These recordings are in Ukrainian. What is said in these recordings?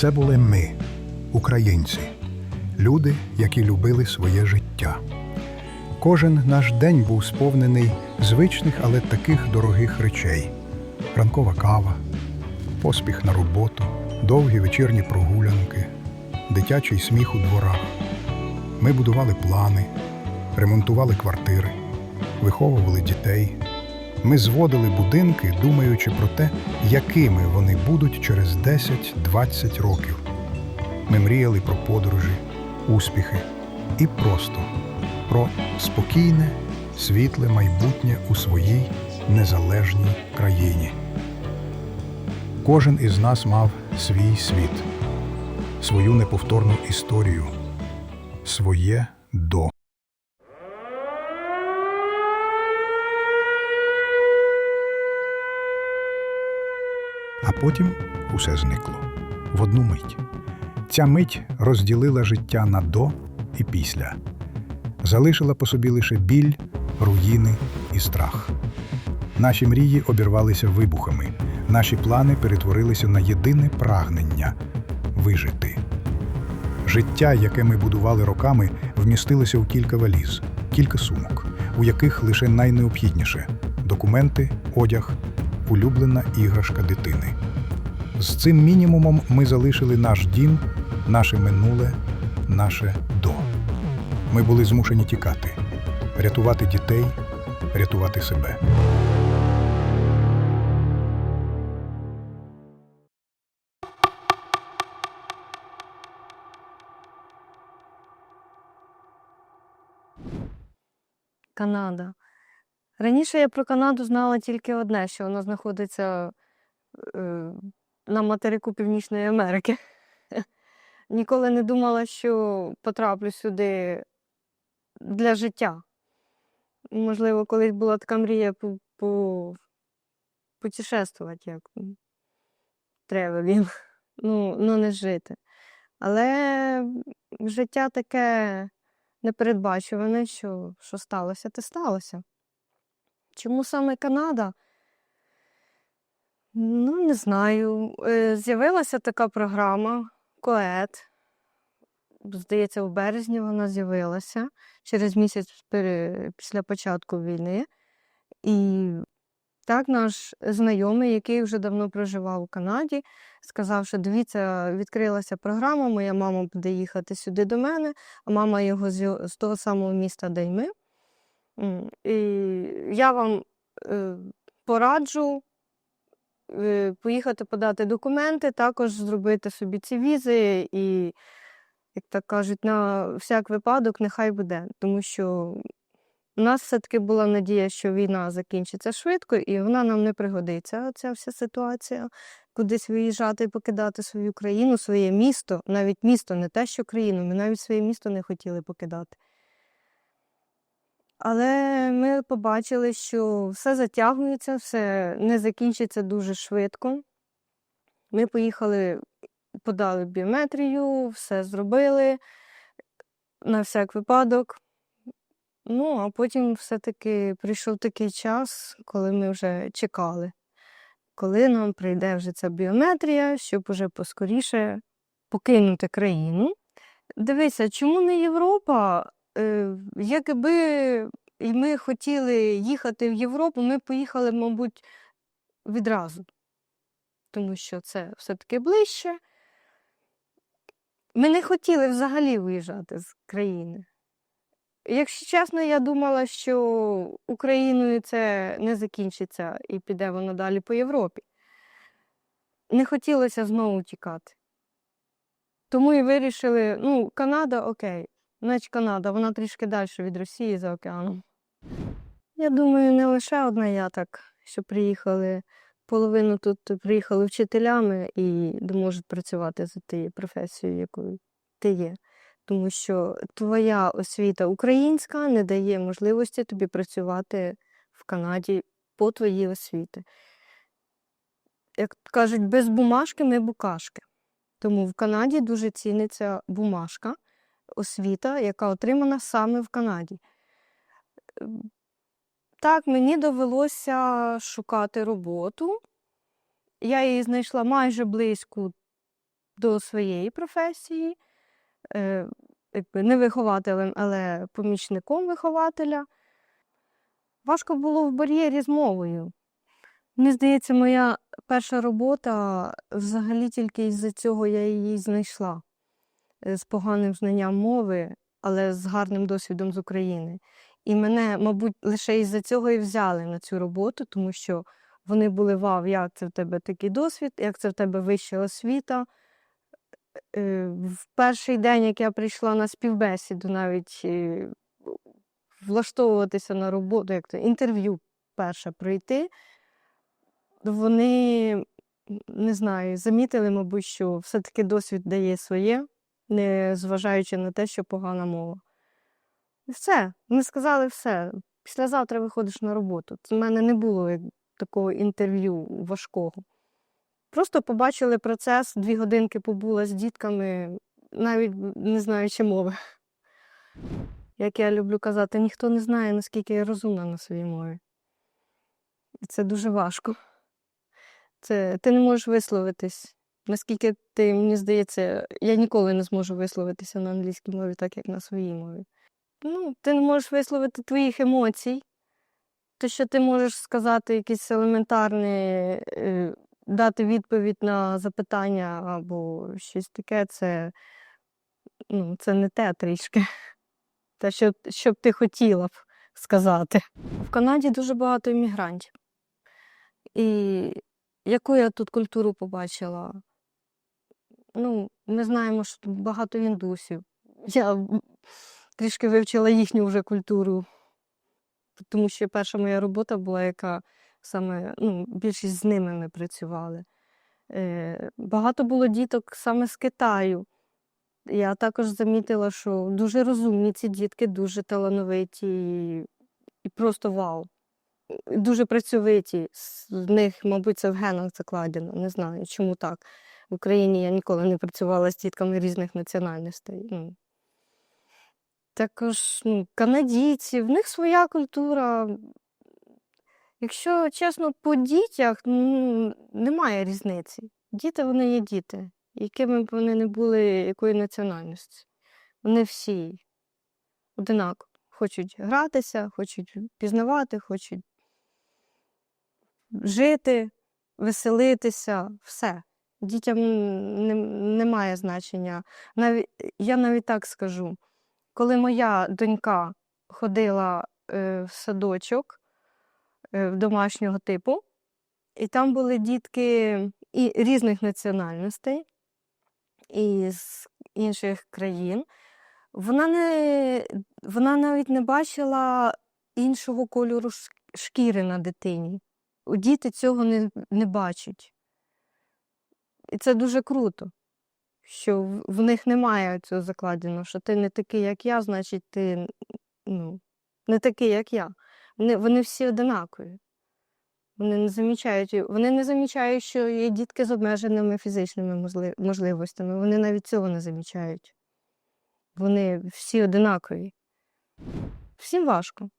Це були ми, українці, люди, які любили своє життя. Кожен наш день був сповнений звичних, але таких дорогих речей: ранкова кава, поспіх на роботу, довгі вечірні прогулянки, дитячий сміх у дворах. Ми будували плани, ремонтували квартири, виховували дітей. Ми зводили будинки, думаючи про те, якими вони будуть через 10-20 років. Ми мріяли про подорожі, успіхи і просто про спокійне, світле майбутнє у своїй незалежній країні. Кожен із нас мав свій світ, свою неповторну історію, своє до. А потім усе зникло в одну мить. Ця мить розділила життя на до і після, залишила по собі лише біль, руїни і страх. Наші мрії обірвалися вибухами, наші плани перетворилися на єдине прагнення вижити. Життя, яке ми будували роками, вмістилося у кілька валіз, кілька сумок, у яких лише найнеобхідніше документи, одяг, улюблена іграшка дитини. З цим мінімумом ми залишили наш дім, наше минуле, наше до. Ми були змушені тікати, рятувати дітей, рятувати себе. Канада. Раніше я про Канаду знала тільки одне, що вона знаходиться е, на материку Північної Америки. Ніколи не думала, що потраплю сюди для життя. Можливо, колись була така мрія по, путешествувати, як тревелінг, ну, ну не жити. Але життя таке непередбачуване, що, що сталося, те сталося. Чому саме Канада? Ну, не знаю. Е, З'явилася така програма КОЕТ. Здається, у березні вона з'явилася через місяць після початку війни. І так наш знайомий, який вже давно проживав у Канаді, сказав, що дивіться, відкрилася програма, моя мама буде їхати сюди до мене, а мама його з, того самого міста, де й ми. І я вам е, пораджу поїхати подати документи, також зробити собі ці візи і, як так кажуть, на всяк випадок нехай буде. Тому що у нас все-таки була надія, що війна закінчиться швидко, і вона нам не пригодиться. Ця вся ситуація. Кудись виїжджати і покидати свою країну, своє місто, навіть місто, не те, що країну, ми навіть своє місто не хотіли покидати. Але ми побачили, що все затягується, все не закінчиться дуже швидко. Ми поїхали, подали біометрію, все зробили на всяк випадок. Ну, а потім все-таки прийшов такий час, коли ми вже чекали, коли нам прийде вже ця біометрія, щоб уже поскоріше покинути країну. Дивися, чому не Європа? Е, Якби ми хотіли їхати в Європу, ми поїхали, мабуть, відразу. Тому що це все-таки ближче. Ми не хотіли взагалі виїжджати з країни. Якщо чесно, я думала, що Україною це не закінчиться і піде воно далі по Європі. Не хотілося знову тікати. Тому і вирішили, ну, Канада окей, значить Канада, вона трішки далі від Росії за океаном. Я думаю, не лише одна я так, що приїхали. Половину тут приїхали вчителями і можуть працювати за тією професією, якою ти є. Тому що твоя освіта українська не дає можливості тобі працювати в Канаді по твоїй освіті. Як кажуть, без бумажки ми букашки. Тому в Канаді дуже ціниться бумажка, освіта, яка отримана саме в Канаді. Ем, Так, мені довелося шукати роботу. Я її знайшла майже близько до своєї професії, е, не вихователем, але помічником вихователя. Важко було в бар'єрі з мовою. Мені здається, моя перша робота взагалі тільки із-за цього я її знайшла з поганим знанням мови, але з гарним досвідом з України. І мене, мабуть, лише із-за цього і взяли на цю роботу, тому що вони були вау, як це в тебе такий досвід, як це в тебе вища освіта. Е, В перший день, як я прийшла на співбесіду, навіть е, влаштовуватися на роботу, як це, інтерв'ю перше пройти, вони, не знаю, замітили, мабуть, що все-таки досвід дає своє, не зважаючи на те, що погана мова. І все. Вони сказали все. Післязавтра виходиш на роботу. В мене не було такого інтерв'ю важкого. Просто побачили процес, дві годинки побула з дітками, навіть не знаючи мови. Як я люблю казати, ніхто не знає, наскільки я розумна на своїй мові. І це дуже важко. Це, ти не можеш висловитись. Наскільки ти, мені здається, я ніколи не зможу висловитися на англійській мові, так як на своїй мові. Ну, ти не можеш висловити твоїх емоцій. Те, що ти можеш сказати якесь елементарне, е, дати відповідь на запитання або щось таке, це, ну, це не те трішки. Те, що, що б ти хотіла б сказати. В Канаді дуже багато іммігрантів. І яку я тут культуру побачила? Ну, ми знаємо, що тут багато індусів. Я трішки вивчила їхню вже культуру, тому що перша моя робота була, яка саме ну, більшість з ними ми працювали. Е, багато було діток саме з Китаю. Я також замітила, що дуже розумні ці дітки, дуже талановиті і, і просто вау. Дуже працьовиті. З них, мабуть, це в генах закладено. Не знаю, чому так. В Україні я ніколи не працювала з дітками різних національностей. Ну. Також ну, канадійці, в них своя культура. Якщо чесно, по дітях ну, немає різниці. Діти вони є діти, якими б вони не були якої національності. Вони всі одинаково. Хочуть гратися, хочуть пізнавати, хочуть жити, веселитися, все. Дітям не, немає значення. Навіть, я навіть так скажу, коли моя донька ходила е, в садочок е, домашнього типу, і там були дітки і різних національностей, і з інших країн, вона, не, вона навіть не бачила іншого кольору шкіри на дитині. Діти цього не, не бачать. І це дуже круто, що в- них немає цього закладено, що ти не такий, як я, значить, ти ну, не такий, як я. Вони, вони всі одинакові. Вони не замічають, вони не замічають, що є дітки з обмеженими фізичними можливостями. Вони навіть цього не замічають. Вони всі одинакові. Всім важко.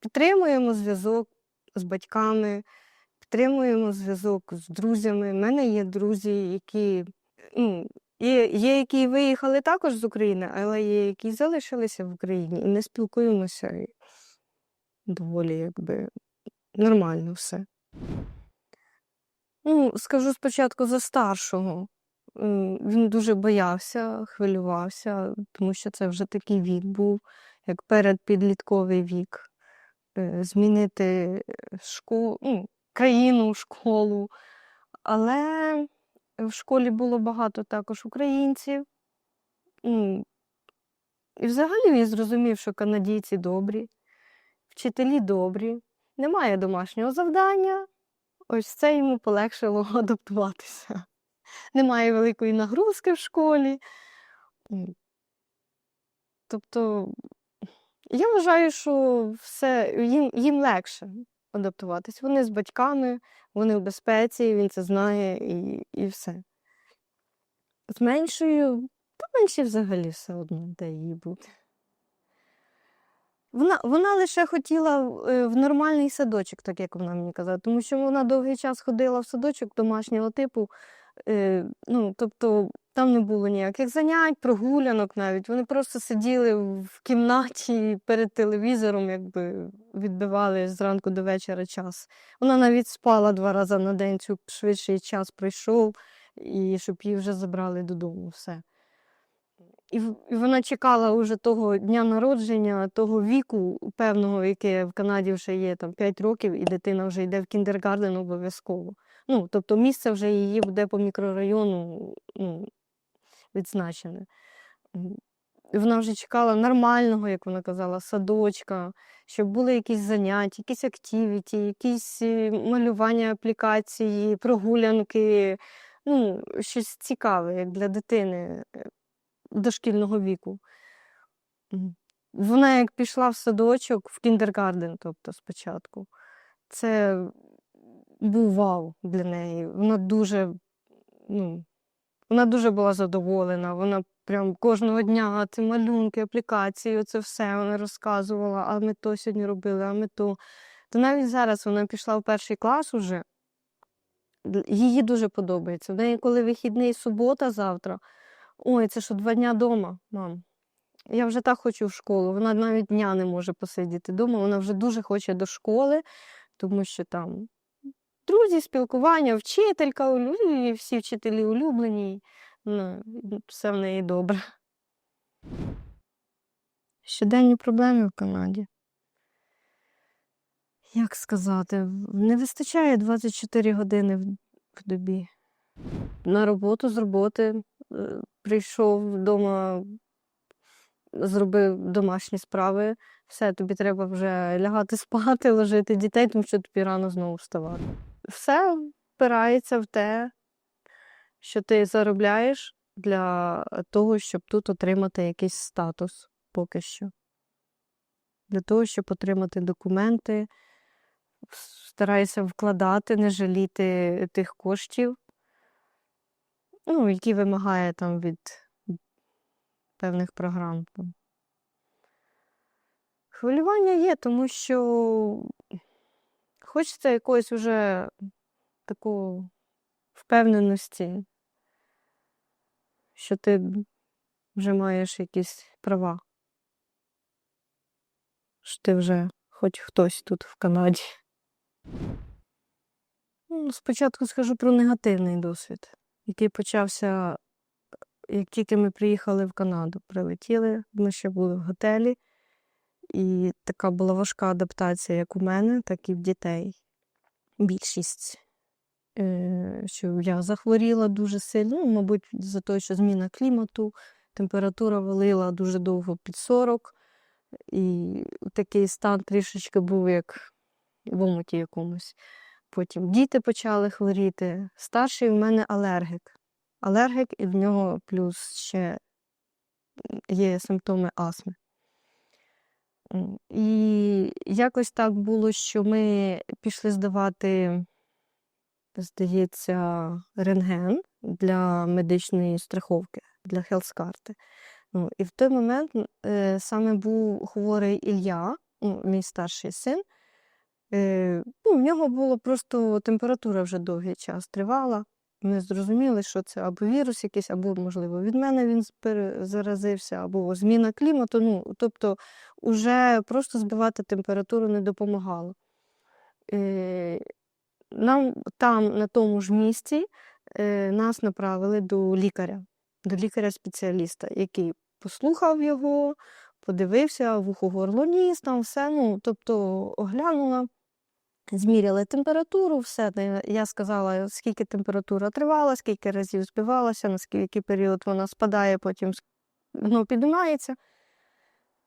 Підтримуємо зв'язок з батьками, підтримуємо зв'язок з друзями. У мене є друзі, які ну, є, є, які виїхали також з України, але є, які залишилися в Україні і не спілкуємося. Доволі якби нормально все. Ну, скажу спочатку за старшого. Він дуже боявся, хвилювався, тому що це вже такий вік був, як передпідлітковий вік. Е, Змінити школу, ну, країну, школу. Але в школі було багато також українців. М, І взагалі він зрозумів, що канадійці добрі, вчителі добрі, немає домашнього завдання. Ось це йому полегшило адаптуватися. Немає великої нагрузки в школі. Тобто, я вважаю, що все їм, їм легше адаптуватись. Вони з батьками, вони в безпеці, він це знає і, і все. З меншою, та менші взагалі все одно, де її бути. Вона, вона лише хотіла в- е, нормальний садочок, так як вона мені казала, тому що вона довгий час ходила в садочок домашнього типу, ну, тобто там не було ніяких занять, прогулянок навіть. Вони просто сиділи в кімнаті перед телевізором, якби відбивали зранку до вечора час. Вона навіть спала два рази на день, щоб швидший час пройшов, і щоб її вже забрали додому. Все. І, вона чекала уже того дня народження, того віку певного, яке в Канаді вже є там 5 років, і дитина вже йде в кіндергарден обов'язково. Ну, тобто місце вже її буде по мікрорайону ну, відзначене. Вона вже чекала нормального, як вона казала, садочка, щоб були якісь заняття, якісь активіті, якісь е, малювання аплікації, прогулянки, ну, щось цікаве, як для дитини е, дошкільного віку. Вона як пішла в садочок, в кіндергарден, тобто спочатку, це був вау для неї. Вона дуже, ну, вона дуже була задоволена. Вона прям кожного дня ці малюнки, аплікації, це все вона розказувала, а ми то сьогодні робили, а ми то. То навіть зараз вона пішла в перший клас уже. Їй дуже подобається. В неї, коли вихідний субота завтра, ой, це що два дня вдома, мам. Я вже так хочу в школу. Вона навіть дня не може посидіти вдома. Вона вже дуже хоче до школи, тому що там друзі, спілкування, вчителька, улю- і всі вчителі улюблені. Ну, все в неї добре. Щоденні проблеми в Канаді. Як сказати, не вистачає 24 години в, в добі. На роботу з роботи е, прийшов вдома, зробив домашні справи. Все, тобі треба вже лягати спати, ложити дітей, тому що тобі рано знову вставати. Все впирається в те, що ти заробляєш для того, щоб тут отримати якийсь статус поки що. Для того, щоб отримати документи, стараєшся вкладати, не жаліти тих коштів, ну, які вимагає там від певних програм. Хвилювання є, тому що хочеться якоїсь вже такої впевненості, що ти вже маєш якісь права. Що ти вже хоч хтось тут в Канаді. Ну, Спочатку скажу про негативний досвід, який почався, як тільки ми приїхали в Канаду. Прилетіли, ми ще були в готелі, і така була важка адаптація як у мене, так і в дітей. Більшість, е, що я захворіла дуже сильно, ну, мабуть, за те, що зміна клімату, температура валила дуже довго під 40, і такий стан трішечки був як в омуті якомусь. Потім діти почали хворіти. Старший в мене алергік. Алергік, і в нього плюс ще є симптоми астми. І якось так було, що ми пішли здавати, здається, рентген для медичної страховки, для хелскарти. Ну, і в той момент е, саме був хворий Ілля, ну, мій старший син. Е, ну, в нього була просто температура вже довгий час тривала. Ми зрозуміли, що це або вірус якийсь, або, можливо, від мене він заразився, або зміна клімату. Ну, тобто, уже просто збивати температуру не допомагало. Е, нам там, на тому ж місці, е, нас направили до лікаря, до лікаря-спеціаліста, який послухав його, подивився, вухо горло ніс, там все. Ну, тобто оглянула, зміряли температуру, все. Я сказала, скільки температура тривала, скільки разів збивалася, на скільки період вона спадає, потім знову піднімається.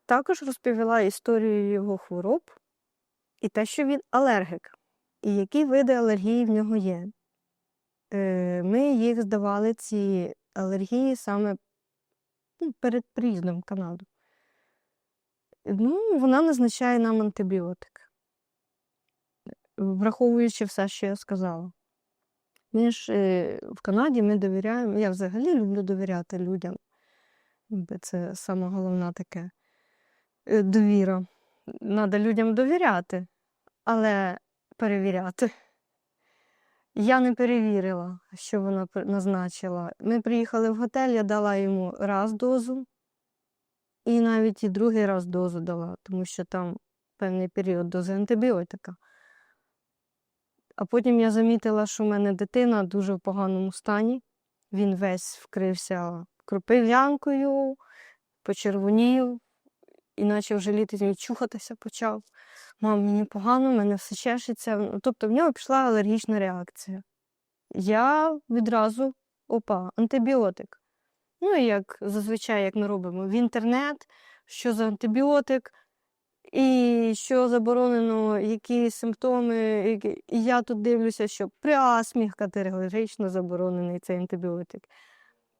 Також розповіла історію його хвороб і те, що він алергік, і які види алергії в нього є. Е, Ми їх здавали, ці алергії, саме ну, перед приїздом в Канаду. Ну, вона назначає нам антибіотик, враховуючи все, що я сказала. Ми ж е, в Канаді ми довіряємо, я взагалі люблю довіряти людям. Це саме головне таке е, довіра. Треба людям довіряти, але перевіряти. Я не перевірила, що вона назначила. Ми приїхали в готель, я дала йому раз дозу, і навіть і другий раз дозу дала, тому що там певний період дози антибіотика. А потім я замітила, що в мене дитина дуже в поганому стані. Він весь вкрився кропив'янкою, почервонів, іначе вже літом чухатися почав. Мам, мені погано, мене все чешеться. Ну, Тобто в нього пішла алергічна реакція. Я відразу опа, антибіотик. Ну, як зазвичай, як ми робимо в інтернет, що за антибіотик, і що заборонено, які симптоми. І я тут дивлюся, що при астмі категорично заборонений цей антибіотик.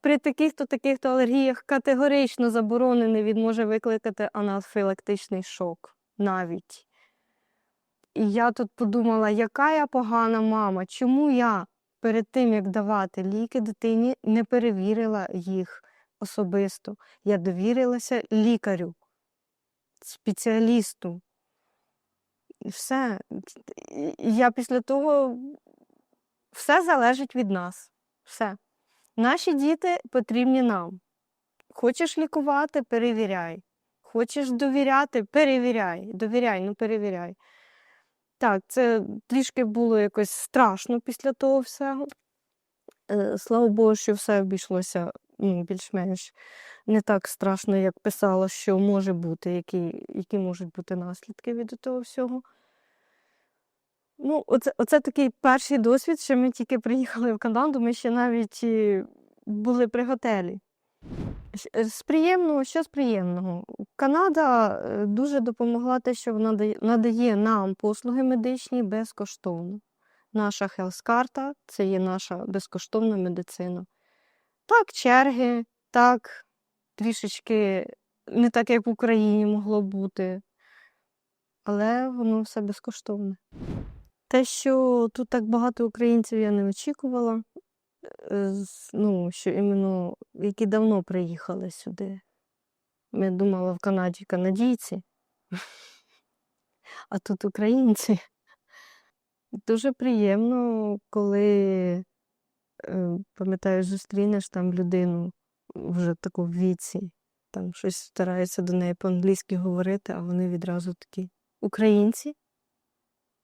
При таких-то таких-то алергіях категорично заборонений, він може викликати анафілактичний шок навіть. І я тут подумала, яка я погана мама, чому я перед тим, як давати ліки дитині, не перевірила їх особисто. Я довірилася лікарю, спеціалісту. Все. Я після того все залежить від нас. Все. Наші діти потрібні нам. Хочеш лікувати, перевіряй. Хочеш довіряти, перевіряй. Довіряй, ну перевіряй. Так, це трішки було якось страшно після того всього. Е, Слава Богу, що все обійшлося ну, більш-менш не так страшно, як писала, що може бути, які, які можуть бути наслідки від того всього. Ну, оце, оце такий перший досвід, що ми тільки приїхали в Канаду, ми ще навіть були при готелі. Е, З приємного, що з приємного? Канада е, дуже допомогла те, що вона надає нам послуги медичні безкоштовно. Наша хелс-карта це є наша безкоштовна медицина. Так, черги, так, трішечки не так, як в Україні могло бути, але воно все безкоштовне. Те, що тут так багато українців, я не очікувала. Е, Ну, що іменно які давно приїхали сюди. Я думала, в Канаді канадійці, а тут українці. Дуже приємно, коли, е, пам'ятаю, зустрінеш там людину вже таку в віці, там щось старається до неї по-англійськи говорити, а вони відразу такі українці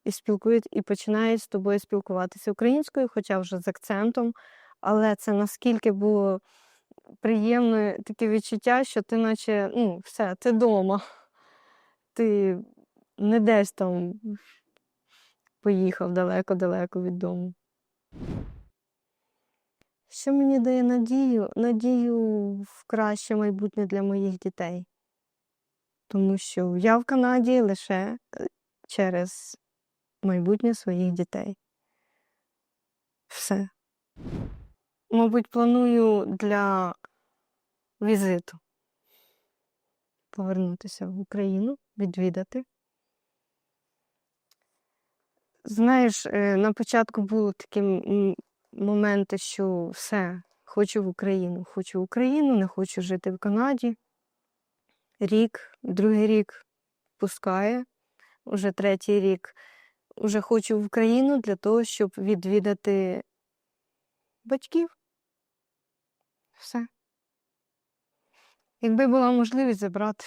і спілкують, і починають з тобою спілкуватися українською, хоча вже з акцентом. Але це наскільки було приємне таке відчуття, що ти наче, ну, все, ти вдома. Ти не десь там поїхав далеко-далеко від дому. Що мені дає надію? Надію в краще майбутнє для моїх дітей. Тому що я в Канаді лише е, через майбутнє своїх дітей. Все. Мабуть, планую для візиту повернутися в Україну, відвідати. Знаєш, е, на початку були такі моменти, що все, хочу в Україну, хочу в Україну, не хочу жити в Канаді. Рік, другий рік пускає, уже третій рік. Уже хочу в Україну для того, щоб відвідати батьків. Все. Якби була можливість забрати.